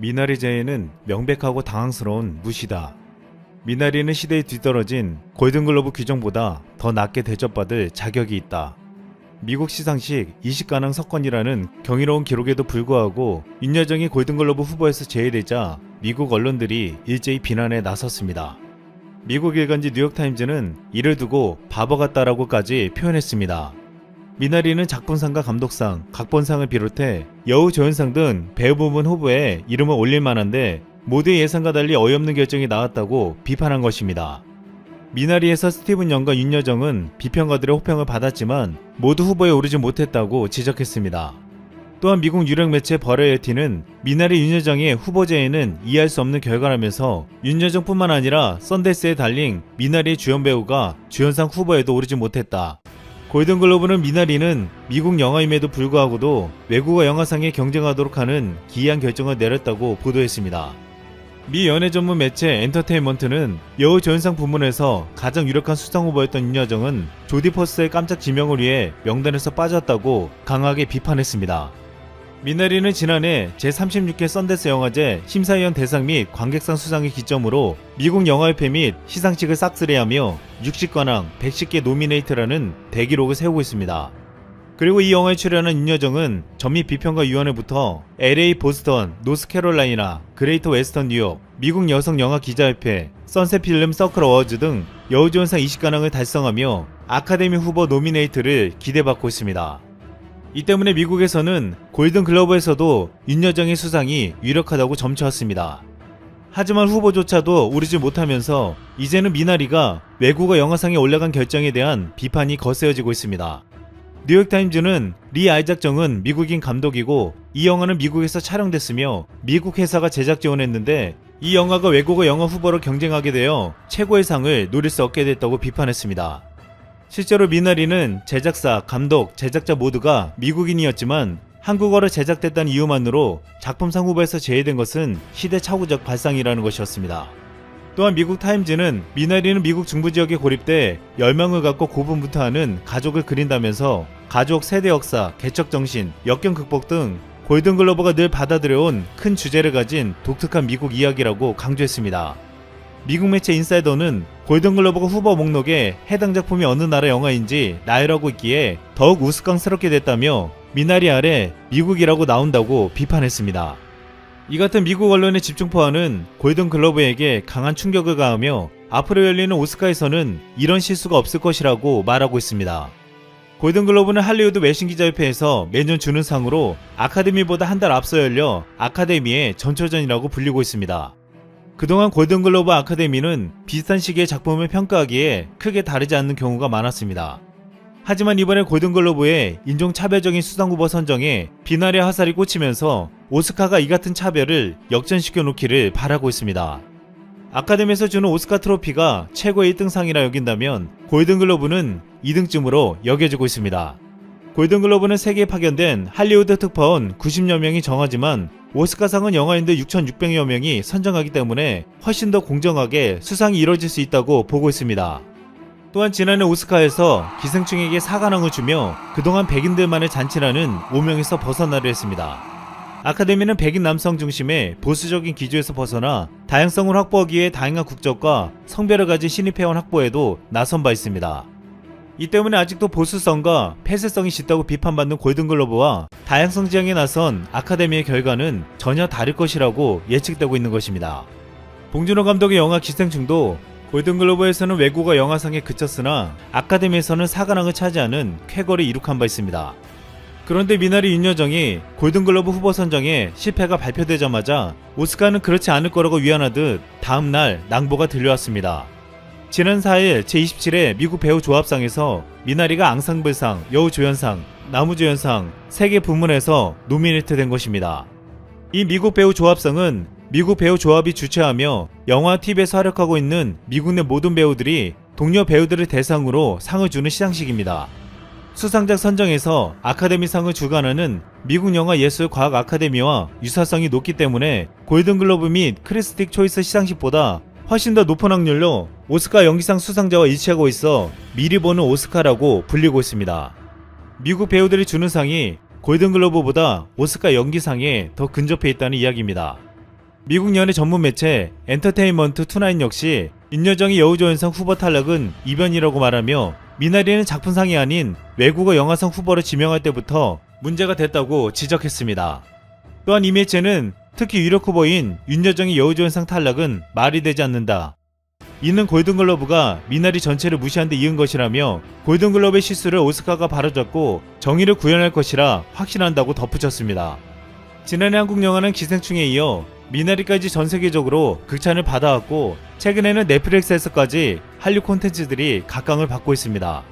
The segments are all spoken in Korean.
미나리 제에는 명백하고 당황스러운 무시다. 미나리는 시대에 뒤떨어진 골든글로브 규정보다 더 낮게 대접받을 자격이 있다. 미국 시상식 이식가능 석권이라는 경이로운 기록에도 불구하고 윤여정이 골든글로브 후보에서 제외되자 미국 언론들이 일제히 비난에 나섰습니다. 미국 일간지 뉴욕타임즈는 이를 두고 바보 같다라고까지 표현했습니다. 미나리는 작품상과 감독상, 각본상을 비롯해 여우 조연상 등 배우 부문 후보에 이름을 올릴 만한데 모두의 예상과 달리 어이없는 결정이 나왔다고 비판한 것입니다. 미나리에서 스티븐 영과 윤여정은 비평가들의 호평을 받았지만 모두 후보에 오르지 못했다고 지적했습니다. 또한 미국 유력 매체 버라이어티는 미나리 윤여정의 후보제에는 이해할 수 없는 결과라면서 윤여정뿐만 아니라 썬데스에 달린 미나리의 주연 배우가 주연상 후보에도 오르지 못했다. 골든글로브는 미나리는 미국 영화임에도 불구하고도 외국어 영화상에 경쟁하도록 하는 기이한 결정을 내렸다고 보도했습니다. 미 연예 전문 매체 엔터테인먼트는 여우 조연상 부문에서 가장 유력한 수상 후보였던 윤여정은 조디 퍼스의 깜짝 지명을 위해 명단에서 빠졌다고 강하게 비판했습니다. 미나리는 지난해 제36회 썬데스 영화제 심사위원 대상 및 관객상 수상을 기점으로 미국 영화협회 및 시상식을 싹쓸이하며 60관왕 110개 노미네이트라는 대기록을 세우고 있습니다. 그리고 이 영화에 출연한 윤여정은 전미 비평가위원회부터 LA 보스턴, 노스캐롤라이나, 그레이터 웨스턴 뉴욕, 미국 여성 영화 기자협회, 선셋 필름 서클 어워즈 등 여우조연상 20관왕을 달성하며 아카데미 후보 노미네이트를 기대받고 있습니다. 이 때문에 미국에서는 골든 글러브에서도 윤여정의 수상이 유력하다고 점쳐왔습니다. 하지만 후보조차도 오르지 못하면서 이제는 미나리가 외국어 영화상에 올라간 결정에 대한 비판이 거세어지고 있습니다. 뉴욕타임즈는 리 아이작 정은 미국인 감독이고 이 영화는 미국에서 촬영됐으며 미국 회사가 제작 지원했는데 이 영화가 외국어 영화 후보로 경쟁하게 되어 최고의 상을 노릴 수 없게 됐다고 비판했습니다. 실제로 미나리는 제작사, 감독, 제작자 모두가 미국인이었지만 한국어로 제작됐다는 이유만으로 작품상 후보에서 제외된 것은 시대착오적 발상이라는 것이었습니다. 또한 미국 타임즈는 미나리는 미국 중부 지역에 고립돼 열망을 갖고 고분분투하는 가족을 그린다면서 가족 세대 역사, 개척 정신, 역경 극복 등 골든글로버가 늘 받아들여온 큰 주제를 가진 독특한 미국 이야기라고 강조했습니다. 미국 매체 인사이더는 골든글로버가 후보 목록에 해당 작품이 어느 나라 영화인지 나열하고 있기에 더욱 우스꽝스럽게 됐다며 미나리 아래 미국이라고 나온다고 비판했습니다. 이 같은 미국 언론의 집중포화는 골든글로브에게 강한 충격을 가하며 앞으로 열리는 오스카에서는 이런 실수가 없을 것이라고 말하고 있습니다. 골든글로브는 할리우드 외신기자협회에서 매년 주는 상으로 아카데미보다 한 달 앞서 열려 아카데미의 전초전이라고 불리고 있습니다. 그동안 골든글로브 아카데미는 비슷한 시기의 작품을 평가하기에 크게 다르지 않는 경우가 많았습니다. 하지만 이번에 골든글로브의 인종차별적인 수상 후보 선정에 비나리 화살이 꽂히면서 오스카가 이 같은 차별을 역전시켜 놓기를 바라고 있습니다. 아카데미에서 주는 오스카 트로피가 최고의 1등상이라 여긴다면 골든글로브는 2등쯤으로 여겨지고 있습니다. 골든글로브는 세계에 파견된 할리우드 특파원 90여 명이 정하지만 오스카상은 영화인들 6,600여 명이 선정하기 때문에 훨씬 더 공정하게 수상이 이뤄질 수 있다고 보고 있습니다. 또한 지난해 오스카에서 기생충에게 사관왕을 주며 그동안 백인들만의 잔치라는 오명에서 벗어나려 했습니다. 아카데미는 백인 남성 중심의 보수적인 기조에서 벗어나 다양성을 확보하기 위해 다양한 국적과 성별을 가진 신입 회원 확보에도 나선 바 있습니다. 이 때문에 아직도 보수성과 폐쇄성이 짙다고 비판받는 골든글로브와 다양성 지향에 나선 아카데미의 결과는 전혀 다를 것이라고 예측되고 있는 것입니다. 봉준호 감독의 영화 기생충도 골든글로브에서는 외국어 영화상에 그쳤으나 아카데미에서는 사관왕을 차지하는 쾌거를 이룩한 바 있습니다. 그런데 미나리 윤여정이 골든글로브 후보 선정에 실패가 발표되자마자 오스카는 그렇지 않을 거라고 위안하듯 다음날 낭보가 들려왔습니다. 지난 4일 제27회 미국 배우 조합상에서 미나리가 앙상블상, 여우조연상, 나무조연상 3개 부문에서 노미네이트 된 것입니다. 이 미국 배우 조합상은 미국 배우 조합이 주최하며 영화 TV에서 활약하고 있는 미국 내 모든 배우들이 동료 배우들을 대상으로 상을 주는 시상식입니다. 수상작 선정에서 아카데미상을 주관하는 미국 영화 예술 과학 아카데미와 유사성이 높기 때문에 골든글로브 및 크리스틱 초이스 시상식보다 훨씬 더 높은 확률로 오스카 연기상 수상자와 일치하고 있어 미리 보는 오스카라고 불리고 있습니다. 미국 배우들이 주는 상이 골든글로브보다 오스카 연기상에 더 근접해 있다는 이야기입니다. 미국 연예 전문 매체 엔터테인먼트 투나인 역시 윤여정의 여우조연상 후보 탈락은 이변이라고 말하며 미나리는 작품상이 아닌 외국어 영화상 후보로 지명할 때부터 문제가 됐다고 지적했습니다. 또한 이 매체는 특히 유력 후보인 윤여정의 여우조연상 탈락은 말이 되지 않는다. 이는 골든글러브가 미나리 전체를 무시한 데 이은 것이라며 골든글러브의 실수를 오스카가 바로잡고 정의를 구현할 것이라 확신한다고 덧붙였습니다. 지난해 한국 영화는 기생충에 이어 미나리까지 전 세계적으로 극찬을 받아왔고 최근에는 넷플릭스에서까지 한류 콘텐츠들이 각광을 받고 있습니다.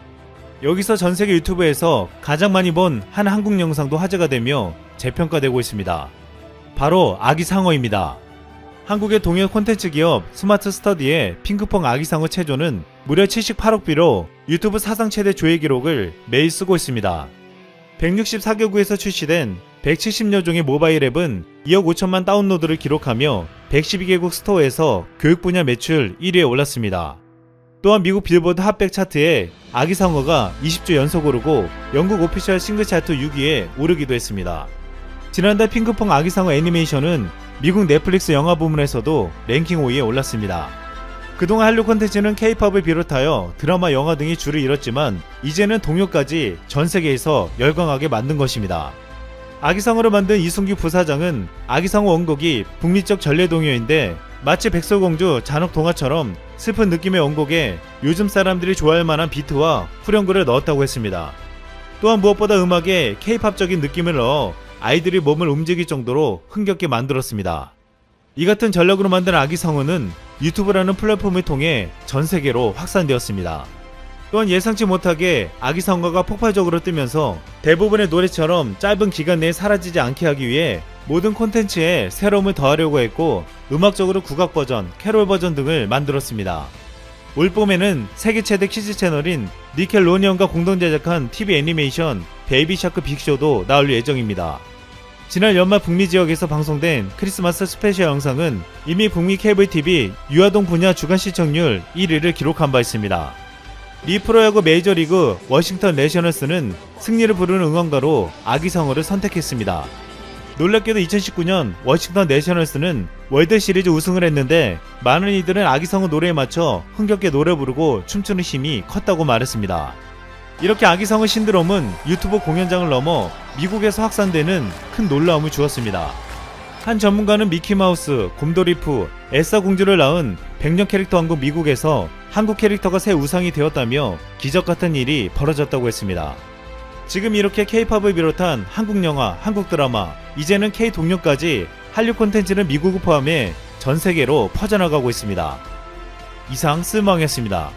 여기서 전 세계 유튜브에서 가장 많이 본 한 한국 영상도 화제가 되며 재평가되고 있습니다. 바로 아기 상어입니다. 한국의 동일 콘텐츠 기업 스마트 스터디의 핑크퐁 아기 상어 체조는 무려 78억 뷰로 유튜브 사상 최대 조회 기록을 매일 쓰고 있습니다. 164개국에서 출시된 170여 종의 모바일 앱은 2억 5천만 다운로드를 기록하며 112개국 스토어에서 교육 분야 매출 1위에 올랐습니다. 또한 미국 빌보드 핫백 차트에 아기 상어가 20주 연속 오르고 영국 오피셜 싱글 차트 6위에 오르기도 했습니다. 지난달 핑크퐁 아기 상어 애니메이션은 미국 넷플릭스 영화 부문에서도 랭킹 5위에 올랐습니다. 그동안 한류 콘텐츠는 케이팝을 비롯하여 드라마, 영화 등이 줄을 잃었지만 이제는 동요까지 전 세계에서 열광하게 만든 것입니다. 아기상어를 만든 이순규 부사장은 아기상어 원곡이 북미적 전래 동요인데 마치 백설공주 잔혹 동화처럼 슬픈 느낌의 원곡에 요즘 사람들이 좋아할 만한 비트와 후렴구를 넣었다고 했습니다. 또한 무엇보다 음악에 케이팝적인 느낌을 넣어 아이들이 몸을 움직일 정도로 흥겹게 만들었습니다. 이 같은 전략으로 만든 아기상어는 유튜브라는 플랫폼을 통해 전 세계로 확산되었습니다. 또한 예상치 못하게 아기상어가 폭발적으로 뜨면서 대부분의 노래처럼 짧은 기간 내에 사라지지 않게 하기 위해 모든 콘텐츠에 새로움을 더하려고 했고 음악적으로 국악 버전, 캐롤 버전 등을 만들었습니다. 올 봄에는 세계 최대 키즈 채널인 니켈로니언과 공동 제작한 TV 애니메이션 베이비 샤크 빅쇼도 나올 예정입니다. 지난 연말 북미 지역에서 방송된 크리스마스 스페셜 영상은 이미 북미 케이블 TV 유아동 분야 주간 시청률 1위를 기록한 바 있습니다. 미 프로야구 메이저리그 워싱턴 내셔널스는 승리를 부르는 응원가로 아기상어를 선택했습니다. 놀랍게도 2019년 워싱턴 내셔널스는 월드 시리즈 우승을 했는데 많은 이들은 아기상어 노래에 맞춰 흥겹게 노래 부르고 춤추는 힘이 컸다고 말했습니다. 이렇게 아기상어 신드롬은 유튜브 공연장을 넘어 미국에서 확산되는 큰 놀라움을 주었습니다. 한 전문가는 미키마우스, 곰돌이프, 에싸 공주를 낳은 백년 캐릭터 왕국 미국에서 한국 캐릭터가 새 우상이 되었다며 기적 같은 일이 벌어졌다고 했습니다. 지금 이렇게 케이팝을 비롯한 한국 영화, 한국 드라마, 이제는 K 동료까지 한류 콘텐츠는 미국을 포함해 전 세계로 퍼져나가고 있습니다. 이상 쓸망했습니다.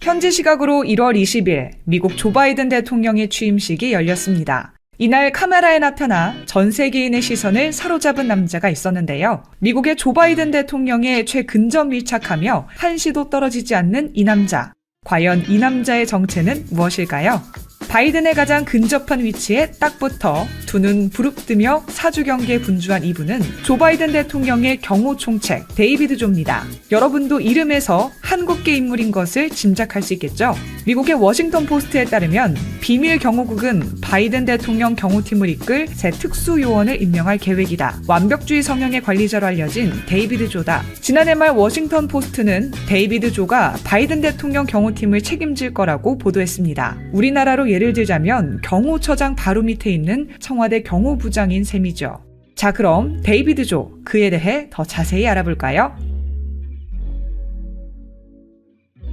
현지 시각으로 1월 20일 미국 조 바이든 대통령의 취임식이 열렸습니다. 이날 카메라에 나타나 전 세계인의 시선을 사로잡은 남자가 있었는데요. 미국의 조 바이든 대통령의 최근접 밀착하며 한시도 떨어지지 않는 이 남자. 과연 이 남자의 정체는 무엇일까요? 바이든의 가장 근접한 위치에 딱 붙어 두 눈 부릅뜨며 사주 경계에 분주한 이분은 조 바이든 대통령의 경호 총책 데이비드 조입니다. 여러분도 이름에서 한국계 인물인 것을 짐작할 수 있겠죠? 미국의 워싱턴 포스트에 따르면 비밀 경호국은 바이든 대통령 경호팀을 이끌 새 특수 요원을 임명할 계획이다. 완벽주의 성향의 관리자로 알려진 데이비드 조다. 지난해 말 워싱턴 포스트는 데이비드 조가 바이든 대통령 경호팀을 책임질 거라고 보도했습니다. 우리나라로 예를 들자면 경호처장 바로 밑에 있는 청와대 경호부장인 셈이죠. 자, 그럼 데이비드 조 그에 대해 더 자세히 알아볼까요?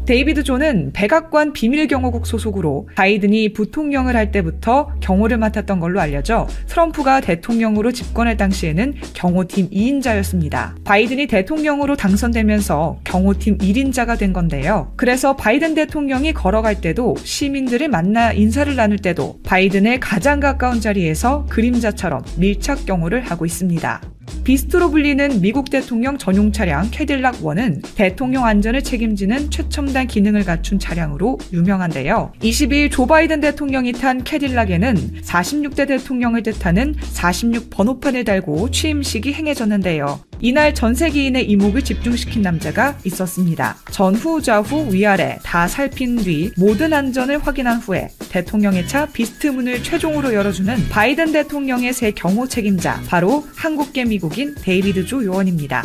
데이비드 조는 백악관 비밀경호국 소속으로 바이든이 부통령을 할 때부터 경호를 맡았던 걸로 알려져 트럼프가 대통령으로 집권할 당시에는 경호팀 2인자였습니다. 바이든이 대통령으로 당선되면서 경호팀 1인자가 된 건데요. 그래서 바이든 대통령이 걸어갈 때도 시민들을 만나 인사를 나눌 때도 바이든의 가장 가까운 자리에서 그림자처럼 밀착 경호를 하고 있습니다. 비스트로 불리는 미국 대통령 전용 차량 캐딜락 1은 대통령 안전을 책임지는 최첨단 기능을 갖춘 차량으로 유명한데요. 22일 조 바이든 대통령이 탄 캐딜락에는 46대 대통령을 뜻하는 46 번호판을 달고 취임식이 행해졌는데요. 이날 전 세계인의 이목을 집중시킨 남자가 있었습니다. 전후 좌후 위아래 다 살핀 뒤 모든 안전을 확인한 후에 대통령의 차 비스트 문을 최종으로 열어주는 바이든 대통령의 새 경호 책임자 바로 한국계 미국인 데이비드 조 요원입니다.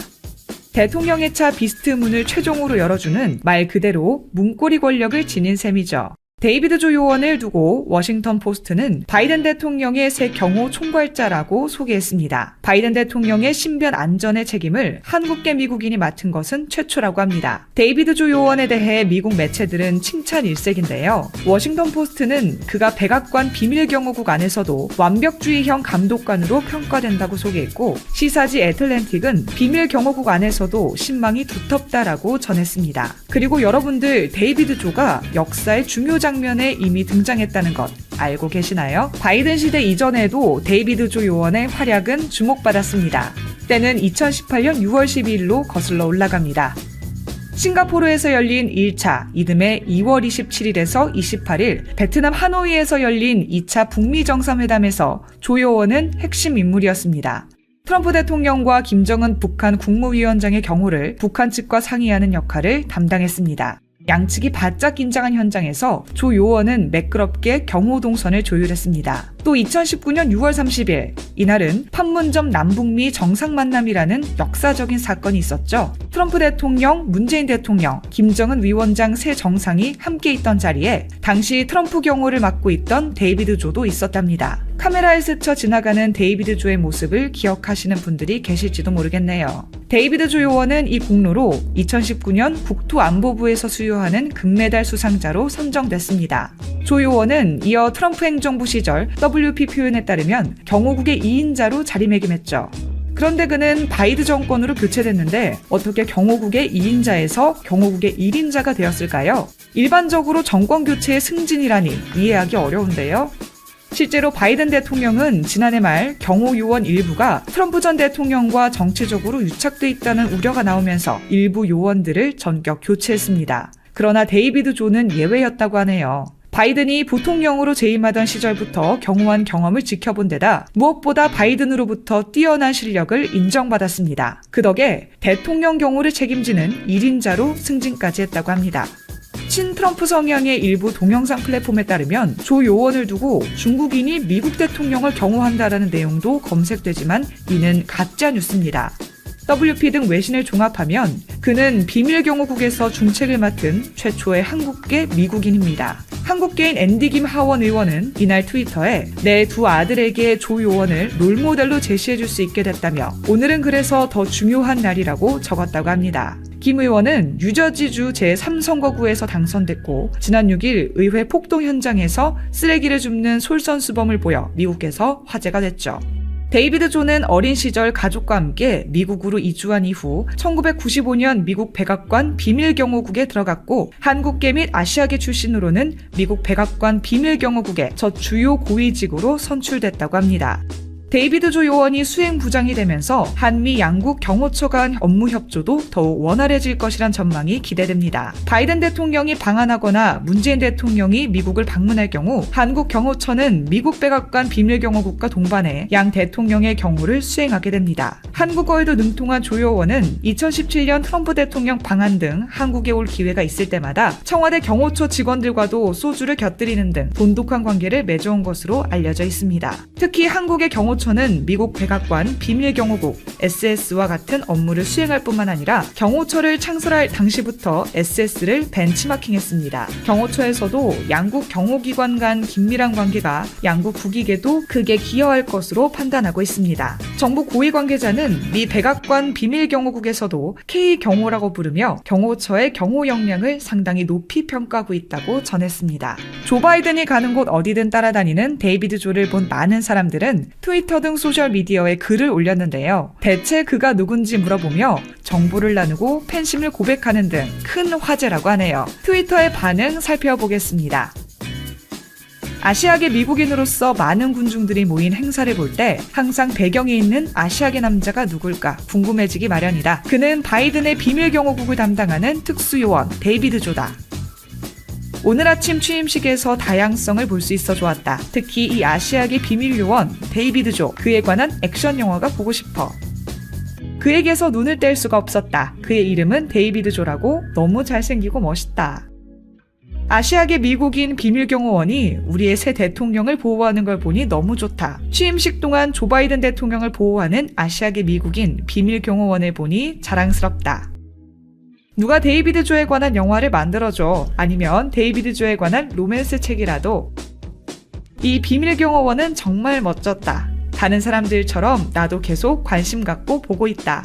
대통령의 차 비스트 문을 최종으로 열어주는 말 그대로 문고리 권력을 지닌 셈이죠. 데이비드 조 요원을 두고 워싱턴 포스트는 바이든 대통령의 새 경호 총괄자라고 소개했습니다. 바이든 대통령의 신변 안전의 책임을 한국계 미국인이 맡은 것은 최초라고 합니다. 데이비드 조 요원에 대해 미국 매체들은 칭찬 일색인데요. 워싱턴 포스트는 그가 백악관 비밀 경호국 안에서도 완벽주의형 감독관으로 평가된다고 소개했고 시사지 애틀랜틱은 비밀 경호국 안에서도 신망이 두텁다라고 전했습니다. 그리고 여러분들 데이비드 조가 역사의 중요 장 면에 이미 등장했다는 것 알고 계시나요? 바이든 시대 이전에도 데이비드 조 요원의 활약은 주목받았습니다. 때는 2018년 6월 12일로 거슬러 올라갑니다. 싱가포르에서 열린 1차, 이듬해 2월 27일에서 28일, 베트남 하노이에서 열린 2차 북미 정상회담에서 조 요원은 핵심 인물이었습니다. 트럼프 대통령과 김정은 북한 국무위원장의 경우를 북한 측과 상의하는 역할을 담당했습니다. 양측이 바짝 긴장한 현장에서 조 요원은 매끄럽게 경호 동선을 조율했습니다. 또 2019년 6월 30일 이날은 판문점 남북미 정상 만남이라는 역사적인 사건이 있었죠. 트럼프 대통령, 문재인 대통령, 김정은 위원장 세 정상이 함께 있던 자리에 당시 트럼프 경호를 맡고 있던 데이비드 조도 있었답니다. 카메라에 스쳐 지나가는 데이비드 조의 모습을 기억하시는 분들이 계실지도 모르겠네요. 데이비드 조 요원은 이 공로로 2019년 국토안보부에서 수여하는 금메달 수상자로 선정됐습니다. 조 요원은 이어 트럼프 행정부 시절 WP 표현에 따르면 경호국의 2인자로 자리매김했죠. 그런데 그는 바이드 정권으로 교체됐는데 어떻게 경호국의 2인자에서 경호국의 1인자가 되었을까요? 일반적으로 정권 교체의 승진이라니 이해하기 어려운데요. 실제로 바이든 대통령은 지난해 말 경호 요원 일부가 트럼프 전 대통령과 정치적으로 유착돼 있다는 우려가 나오면서 일부 요원들을 전격 교체했습니다. 그러나 데이비드 조는 예외였다고 하네요. 바이든이 부통령으로 재임하던 시절부터 경호한 경험을 지켜본 데다 무엇보다 바이든으로부터 뛰어난 실력을 인정받았습니다. 그 덕에 대통령 경호를 책임지는 1인자로 승진까지 했다고 합니다. 친 트럼프 성향의 일부 동영상 플랫폼에 따르면 조 요원을 두고 중국인이 미국 대통령을 경호한다라는 내용도 검색되지만 이는 가짜 뉴스입니다. WP 등 외신을 종합하면 그는 비밀경호국에서 중책을 맡은 최초의 한국계 미국인입니다. 한국계인 앤디 김 하원 의원은 이날 트위터에 내 두 아들에게 조 요원을 롤모델로 제시해 줄 수 있게 됐다며 오늘은 그래서 더 중요한 날이라고 적었다고 합니다. 김 의원은 뉴저지주 제3선거구에서 당선됐고 지난 6일 의회 폭동 현장에서 쓰레기를 줍는 솔선수범을 보여 미국에서 화제가 됐죠. 데이비드 조는 어린 시절 가족과 함께 미국으로 이주한 이후 1995년 미국 백악관 비밀경호국에 들어갔고 한국계 및 아시아계 출신으로는 미국 백악관 비밀경호국의 첫 주요 고위직으로 선출됐다고 합니다. 데이비드 조 요원이 수행부장이 되면서 한미 양국 경호처 간 업무 협조도 더욱 원활해질 것이란 전망이 기대됩니다. 바이든 대통령이 방한하거나 문재인 대통령이 미국을 방문할 경우 한국 경호처는 미국 백악관 비밀경호국과 동반해 양 대통령의 경호를 수행하게 됩니다. 한국어에도 능통한 조 요원은 2017년 트럼프 대통령 방한 등 한국에 올 기회가 있을 때마다 청와대 경호처 직원들과도 소주를 곁들이는 등 돈독한 관계를 맺어온 것으로 알려져 있습니다. 특히 한국의 경호처 는 미국 백악관 비밀경호국 SS와 같은 업무를 수행할 뿐만 아니라 경호처를 창설할 당시부터 SS를 벤치마킹했습니다. 경호처에서도 양국 경호기관 간 긴밀한 관계가 양국 국익에도 크게 기여할 것으로 판단하고 있습니다. 정부 고위 관계자는 미 백악관 비밀경호국에서도 K경호라고 부르며 경호처의 경호 역량을 상당히 높이 평가하고 있다고 전했습니다. 조 바이든이 가는 곳 어디든 따라다니는 데이비드 조를 본 많은 사람들은 트위터 등 소셜미디어에 글을 올렸는데요. 대체 그가 누군지 물어보며 정보를 나누고 팬심을 고백하는 등 큰 화제라고 하네요. 트위터의 반응 살펴보겠습니다. 아시아계 미국인으로서 많은 군중들이 모인 행사를 볼 때 항상 배경에 있는 아시아계 남자가 누굴까 궁금해지기 마련이다. 그는 바이든의 비밀 경호국을 담당하는 특수요원 데이비드 조다. 오늘 아침 취임식에서 다양성을 볼 수 있어 좋았다. 특히 이 아시아계 비밀 요원 데이비드 조 그에 관한 액션 영화가 보고 싶어. 그에게서 눈을 뗄 수가 없었다. 그의 이름은 데이비드 조라고 너무 잘생기고 멋있다. 아시아계 미국인 비밀경호원이 우리의 새 대통령을 보호하는 걸 보니 너무 좋다. 취임식 동안 조 바이든 대통령을 보호하는 아시아계 미국인 비밀경호원을 보니 자랑스럽다. 누가 데이비드 조에 관한 영화를 만들어줘. 아니면 데이비드 조에 관한 로맨스 책이라도. 이 비밀 경호원은 정말 멋졌다. 다른 사람들처럼 나도 계속 관심 갖고 보고 있다.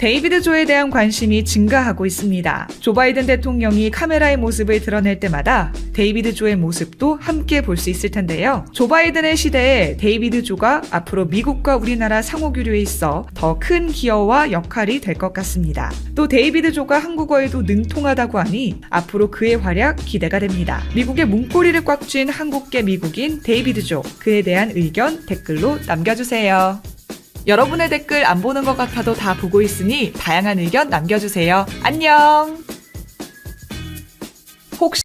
데이비드 조에 대한 관심이 증가하고 있습니다. 조 바이든 대통령이 카메라의 모습을 드러낼 때마다 데이비드 조의 모습도 함께 볼 수 있을 텐데요. 조 바이든의 시대에 데이비드 조가 앞으로 미국과 우리나라 상호 교류에 있어 더 큰 기여와 역할이 될 것 같습니다. 또 데이비드 조가 한국어에도 능통하다고 하니 앞으로 그의 활약 기대가 됩니다. 미국의 문고리를 꽉 쥔 한국계 미국인 데이비드 조 그에 대한 의견 댓글로 남겨주세요. 여러분의 댓글 안 보는 것 같아도 다 보고 있으니 다양한 의견 남겨주세요. 안녕! 혹시